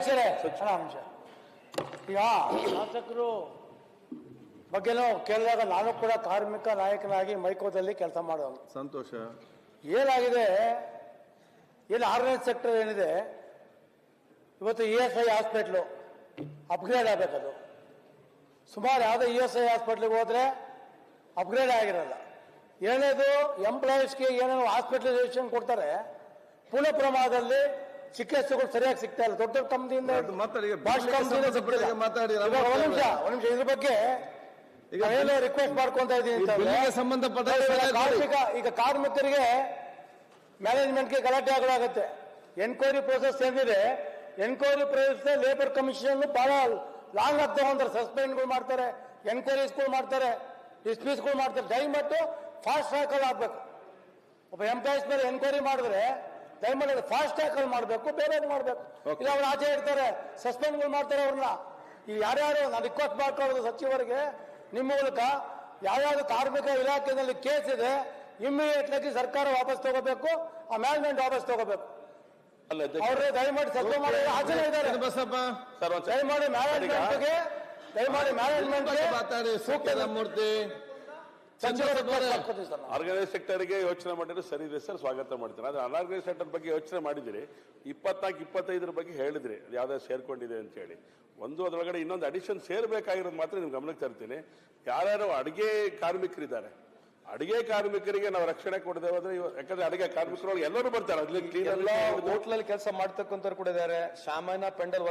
ಅಂಶ ಈಗ ಶಾಸಕರು ಬಗ್ಗೆನೂ ಕೇಳಿದಾಗ ನಾನು ಕೂಡ ಕಾರ್ಮಿಕ ನಾಯಕನಾಗಿ ಮೈಕೋದಲ್ಲಿ ಕೆಲಸ ಮಾಡೋದು ಸಂತೋಷ. ಏನಾಗಿದೆ? ಏನು ಆರ್ಗನೈಸ್ ಸೆಕ್ಟರ್ ಏನಿದೆ? ಇವತ್ತು E S I hospital. Upgrade ಆಗಬೇಕದು ಸುಮಾರು ಯಾವುದೇ ಇ ಎಸ್ ಐ ಹಾಸ್ಪಿಟ್ಲಿಗೆ ಹೋದ್ರೆ ಅಪ್ಗ್ರೇಡ್ ಆಗಿರಲ್ಲ. ಏನೇದು ಎಂಪ್ಲಾಯೀಸ್ಗೆ ಏನೇನು ಹಾಸ್ಪಿಟಲೈಸೇಷನ್ ಕೊಡ್ತಾರೆ. ಪುನಃ ಪ್ರಮಾಣದಲ್ಲಿ ಚಿಕಿತ್ಸೆಗಳು ಸರಿಯಾಗಿ ಸಿಗ್ತಾ ಇಲ್ಲ. ದೊಡ್ಡ ದೊಡ್ಡ ಕಂಪ್ನಿಯಿಂದ ಮಾತಾಡಿ, ಒಂದ್ ನಿಮಿಷ ಒಂದ್ ನಿಮಿಷ ಇದ್ರ ಬಗ್ಗೆ ಈಗ ರಿಕ್ವೆಸ್ಟ್ ಮಾಡ್ಕೊಂತ ಬಿಲ್ಲಿಗೆ ಸಂಬಂಧಪಟ್ಟ ಈಗ. ಕಾರ್ಮಿಕ ಕಾರ್ಮಿಕರಿಗೆ ಮ್ಯಾನೇಜ್ಮೆಂಟ್ಗೆ ಗಲಾಟೆ ಆಗಲಾಗುತ್ತೆ ಎನ್ಕ್ವೈರಿ ಪ್ರೋಸೆಸ್ ಏನಿದೆ? ಎನ್ಕ್ವೈರಿ ಪ್ರೋಸೆಸ್ ಲೇಬರ್ ಕಮಿಷನ್ ಬಹಳ ಲಾಂಗ್ ಆಗ್ತಾ ಸಸ್ಪೆಂಡ್ ಸಸ್ಪೆಂಡ್ಗಳು ಮಾಡ್ತಾರೆ ಎನ್ಕ್ವೈರೀಸ್ಗಳು ಮಾಡ್ತಾರೆ ಡಿಸ್ಮಿಸ್ಗಳು ಮಾಡ್ತಾರೆ. ದಯಮಾಟ್ಟು ಫಾಸ್ಟ್ ಟ್ರ್ಯಾಕ್ ಆಗ್ಬೇಕು. ಒಬ್ಬ ಎಂಪ್ಲಾಯೀಸ್ ಮೇಲೆ ಎನ್ಕ್ವೈರಿ ಮಾಡಿದ್ರೆ ದಯಮಾಡಿ ಫಾಸ್ಟ್ ಟ್ರ್ಯಾಕ್ ಅಲ್ಲಿ ಮಾಡಬೇಕು ಬೇರೆ ಮಾಡಬೇಕು. ಇಲ್ಲ ಅವ್ರು ಆಚೆ ಇಡ್ತಾರೆ ಸಸ್ಪೆಂಡ್ಗಳು ಮಾಡ್ತಾರೆ ಅವ್ರನ್ನ. ಈ ಯಾರ್ಯಾರು ನಾನು ರಿಕ್ವೆಸ್ಟ್ ಮಾಡ್ಕೊಳ್ಳೋದು ಸಚಿವರಿಗೆ ನಿಮ್ಮ ಮೂಲಕ ಯಾವ್ಯಾವ ಕಾರ್ಮಿಕ ಇಲಾಖೆಯಲ್ಲಿ ಕೇಸ್ ಇದೆ ಇಮ್ಮಿಡಿಯೇಟ್ ಆಗಿ ಸರ್ಕಾರ ವಾಪಸ್ ತಗೋಬೇಕು ಆ ಮ್ಯಾನೇಜ್ಮೆಂಟ್ ವಾಪಸ್ ತಗೋಬೇಕು. ಅವ್ರೆ ದಯಮಾಡಿ ಸತ್ಯ ಮಾಡಿ ಹಾಜರೇ ಇದ್ದಾರೆ. ದಯಮಾಡಿ ಮ್ಯಾನೇಜ್ಮೆಂಟ್ಗೆ ದಯಮಾಡಿ ಮ್ಯಾನೇಜ್ಮೆಂಟ್ ಸೂಕ್ತ ಮೂರ್ತಿ. ಆರ್ಗನೈಸ್ ಸೆಕ್ಟರ್ಗೆ ಯೋಚನೆ ಮಾಡಿದ್ರೆ ಸರಿ ಇದೆ ಸರ್ ಸ್ವಾಗತ ಮಾಡ್ತೀನಿ. ಆದ್ರೆ ಅನಾರ್ಗನೈಸ್ ಸೆಕ್ಟರ್ ಬಗ್ಗೆ ಯೋಚನೆ ಮಾಡಿದಿರಿ. ಇಪ್ಪತ್ನಾಲ್ಕು ಇಪ್ಪತ್ತೈದರ ಬಗ್ಗೆ ಹೇಳಿದ್ರಿ. ಯಾವ್ದು ಸೇರ್ಕೊಂಡಿದೆ ಅಂತ ಹೇಳಿ. ಒಂದು ಅದರೊಳಗಡೆ ಇನ್ನೊಂದು ಅಡಿಷನ್ ಸೇರ್ಬೇಕಾಗಿರೋದು ಮಾತ್ರ ನಿಮ್ಗೆ ಗಮನಕ್ಕೆ ತರ್ತೀನಿ. ಯಾರ್ಯಾರು ಅಡಿಗೆ ಕಾರ್ಮಿಕರಿದ್ದಾರೆ. ಅಡಿಗೆ ಕಾರ್ಮಿಕರಿಗೆ ನಾವು ರಕ್ಷಣೆ ಕೊಡದೆ ಹೋದ್ರೆ ಯಾಕಂದ್ರೆ ಅಡಿಗೆ ಕಾರ್ಮಿಕರೊಳಗೆ ಎಲ್ಲರೂ ಬರ್ತಾರೆ. ಹೋಟ್ಲಲ್ಲಿ ಕೆಲಸ ಮಾಡ್ತಕ್ಕಂಥವ್ರು ಕೂಡ ಇದ್ದಾರೆ. ಸಾಮಾನ್ಯ ಪೆಂಡಲ್